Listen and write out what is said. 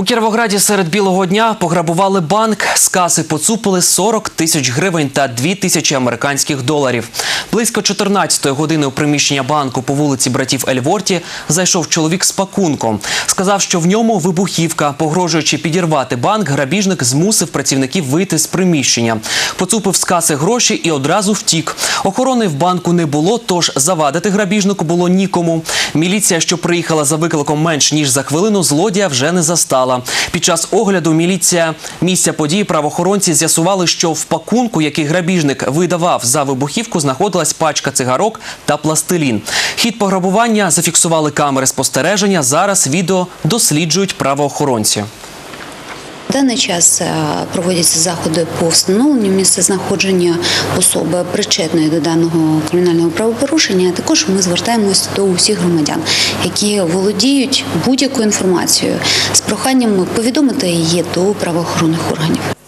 У Кіровограді серед білого дня пограбували банк. З каси поцупили 40 тисяч гривень та 2 тисячі американських доларів. Близько 14-ї години у приміщення банку по вулиці братів Ельворті зайшов чоловік з пакунком. Сказав, що в ньому вибухівка. Погрожуючи підірвати банк, грабіжник змусив працівників вийти з приміщення. Поцупив з каси гроші і одразу втік. Охорони в банку не було, тож завадити грабіжнику було нікому. Міліція, що приїхала за викликом менш ніж за хвилину, злодія вже не застала. Під час огляду міліція місця події правоохоронці з'ясували, що в пакунку, який грабіжник видавав за вибухівку, знаходилась пачка цигарок та пластилін. Хід пограбування зафіксували камери спостереження. Зараз відео досліджують правоохоронці. В даний час е, проводяться заходи по встановленню місцезнаходження особи причетної до даного кримінального правопорушення. Також ми звертаємось до усіх громадян, які володіють будь-якою інформацією з проханням повідомити її до правоохоронних органів.